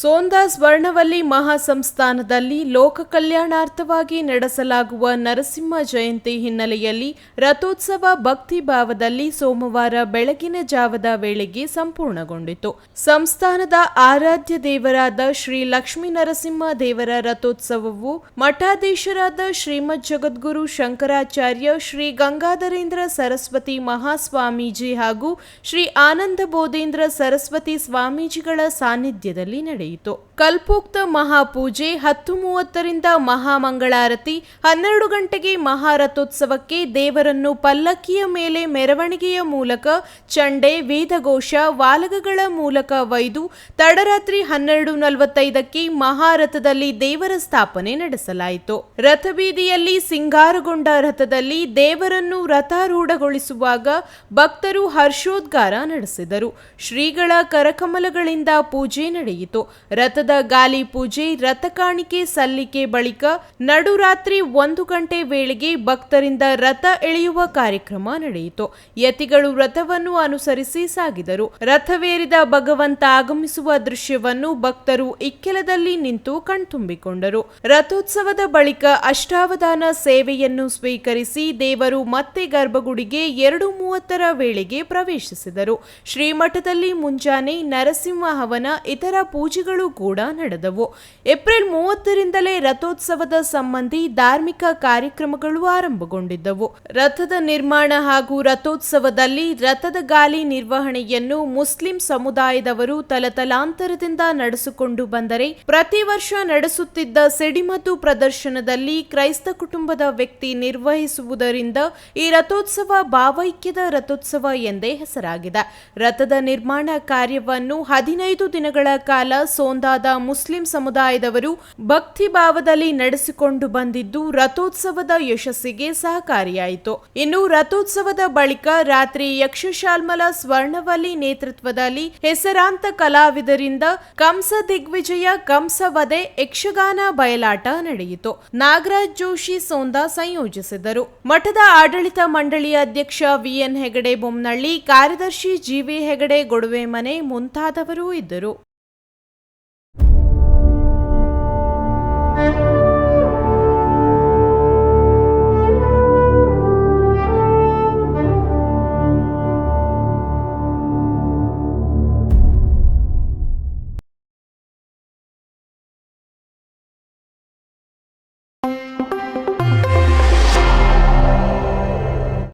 ಸೋಂದಾ ಸ್ವರ್ಣವಲ್ಲಿ ಮಹಾಸಂಸ್ಥಾನದಲ್ಲಿ ಲೋಕ ಕಲ್ಯಾಣಾರ್ಥವಾಗಿ ನಡೆಸಲಾಗುವ ನರಸಿಂಹ ಜಯಂತಿ ಹಿನ್ನೆಲೆಯಲ್ಲಿ ರಥೋತ್ಸವ ಭಕ್ತಿ ಭಾವದಲ್ಲಿ ಸೋಮವಾರ ಬೆಳಗಿನ ಜಾವದ ವೇಳೆಗೆ ಸಂಪೂರ್ಣಗೊಂಡಿತು. ಸಂಸ್ಥಾನದ ಆರಾಧ್ಯ ದೇವರಾದ ಶ್ರೀ ಲಕ್ಷ್ಮೀ ನರಸಿಂಹ ದೇವರ ರಥೋತ್ಸವವು ಮಠಾಧೀಶರಾದ ಶ್ರೀಮದ್ ಜಗದ್ಗುರು ಶಂಕರಾಚಾರ್ಯ ಶ್ರೀ ಗಂಗಾಧರೇಂದ್ರ ಸರಸ್ವತಿ ಮಹಾಸ್ವಾಮೀಜಿ ಹಾಗೂ ಶ್ರೀ ಆನಂದ ಬೋಧೇಂದ್ರ ಸರಸ್ವತಿ ಸ್ವಾಮೀಜಿಗಳ ಸಾನ್ನಿಧ್ಯದಲ್ಲಿ ನಡೆಯಿತು. ಕಲ್ಪೋಕ್ತ ಮಹಾಪೂಜೆ ಹತ್ತು ಮೂವತ್ತರಿಂದ ಮಹಾಮಂಗಳಾರತಿ ಹನ್ನೆರಡು ಗಂಟೆಗೆ ಮಹಾರಥೋತ್ಸವಕ್ಕೆ ದೇವರನ್ನು ಪಲ್ಲಕ್ಕಿಯ ಮೇಲೆ ಮೆರವಣಿಗೆಯ ಮೂಲಕ ಚಂಡೆ, ವೇದಘೋಷ ವಾಲಗಗಳ ಮೂಲಕ ಒಯ್ದು ತಡರಾತ್ರಿ ಹನ್ನೆರಡು ನಲವತ್ತೈದಕ್ಕೆ ಮಹಾರಥದಲ್ಲಿ ದೇವರ ಸ್ಥಾಪನೆ ನಡೆಸಲಾಯಿತು. ರಥಬೀದಿಯಲ್ಲಿ ಸಿಂಗಾರಗೊಂಡ ರಥದಲ್ಲಿ ದೇವರನ್ನು ರಥಾರೂಢಗೊಳಿಸುವಾಗ ಭಕ್ತರು ಹರ್ಷೋದ್ಗಾರ ನಡೆಸಿದರು. ಶ್ರೀಗಳ ಕರಕಮಲಗಳಿಂದ ಪೂಜೆ ನಡೆಯಿತು. ರಥದ ಗಾಲಿ ಪೂಜೆ, ರಥ ಕಾಣಿಕೆ ಸಲ್ಲಿಕೆ ಬಳಿಕ ನಡುರಾತ್ರಿ ಒಂದು ಗಂಟೆ ವೇಳೆಗೆ ಭಕ್ತರಿಂದ ರಥ ಎಳೆಯುವ ಕಾರ್ಯಕ್ರಮ ನಡೆಯಿತು. ಯತಿಗಳು ರಥವನ್ನು ಅನುಸರಿಸಿ ಸಾಗಿದರು. ರಥವೇರಿದ ಭಗವಂತ ಆಗಮಿಸುವ ದೃಶ್ಯವನ್ನು ಭಕ್ತರು ಇಕ್ಕೆಲದಲ್ಲಿ ನಿಂತು ಕಣ್ತುಂಬಿಕೊಂಡರು. ರಥೋತ್ಸವದ ಬಳಿಕ ಅಷ್ಟಾವಧಾನ ಸೇವೆಯನ್ನು ಸ್ವೀಕರಿಸಿ ದೇವರು ಮತ್ತೆ ಗರ್ಭಗುಡಿಗೆ ಎರಡು ಮೂವತ್ತರ ವೇಳೆಗೆ ಪ್ರವೇಶಿಸಿದರು. ಶ್ರೀಮಠದಲ್ಲಿ ಮುಂಜಾನೆ ನರಸಿಂಹ ಹವನ, ಇತರ ಪೂಜೆಗಳು ಕೂಡ ನಡೆದವು. ಏಪ್ರಿಲ್ ಮೂವತ್ತರಿಂದಲೇ ರಥೋತ್ಸವದ ಸಂಬಂಧಿ ಧಾರ್ಮಿಕ ಕಾರ್ಯಕ್ರಮಗಳು ಆರಂಭಗೊಂಡಿದ್ದವು. ರಥದ ನಿರ್ಮಾಣ ಹಾಗೂ ರಥೋತ್ಸವದಲ್ಲಿ ರಥದ ಗಾಲಿ ನಿರ್ವಹಣೆಯನ್ನು ಮುಸ್ಲಿಂ ಸಮುದಾಯದವರು ತಲತಲಾಂತರದಿಂದ ನಡೆಸಿಕೊಂಡು ಬಂದರೆ, ಪ್ರತಿ ವರ್ಷ ನಡೆಸುತ್ತಿದ್ದ ಸಿಡಿಮದ್ದು ಪ್ರದರ್ಶನದಲ್ಲಿ ಕ್ರೈಸ್ತ ಕುಟುಂಬದ ವ್ಯಕ್ತಿ ನಿರ್ವಹಿಸುವುದರಿಂದ ಈ ರಥೋತ್ಸವ ಭಾವೈಕ್ಯದ ರಥೋತ್ಸವ ಎಂದೇ ಹೆಸರಾಗಿದೆ. ರಥದ ನಿರ್ಮಾಣ ಕಾರ್ಯವನ್ನು ಹದಿನೈದು ದಿನಗಳ ಕಾಲ ಸೋಂದಾದ ಮುಸ್ಲಿಂ ಸಮುದಾಯದವರು ಭಕ್ತಿ ಭಾವದಲ್ಲಿ ನಡೆಸಿಕೊಂಡು ಬಂದಿದ್ದು ರಥೋತ್ಸವದ ಯಶಸ್ಸಿಗೆ ಸಹಕಾರಿಯಾಯಿತು. ಇನ್ನು ರಥೋತ್ಸವದ ಬಳಿಕ ರಾತ್ರಿ ಯಕ್ಷಶಾಲ್ಮಲ ಸ್ವರ್ಣವಲ್ಲಿ ನೇತೃತ್ವದಲ್ಲಿ ಹೆಸರಾಂತ ಕಲಾವಿದರಿಂದ ಕಂಸ ದಿಗ್ವಿಜಯ ಕಂಸವಧೆ ಯಕ್ಷಗಾನ ಬಯಲಾಟ ನಡೆಯಿತು. ನಾಗರಾಜ್ ಜೋಶಿ ಸೋಂದಾ ಸಂಯೋಜಿಸಿದರು. ಮಠದ ಆಡಳಿತ ಮಂಡಳಿಯ ಅಧ್ಯಕ್ಷ ವಿಎನ್ ಹೆಗಡೆ ಬೊಮ್ಮನಳ್ಳಿ ಕಾರ್ಯದರ್ಶಿ ಜಿವಿ ಹೆಗಡೆ ಗೊಡವೆ ಮನೆ ಮುಂತಾದವರು ಇದ್ದರು.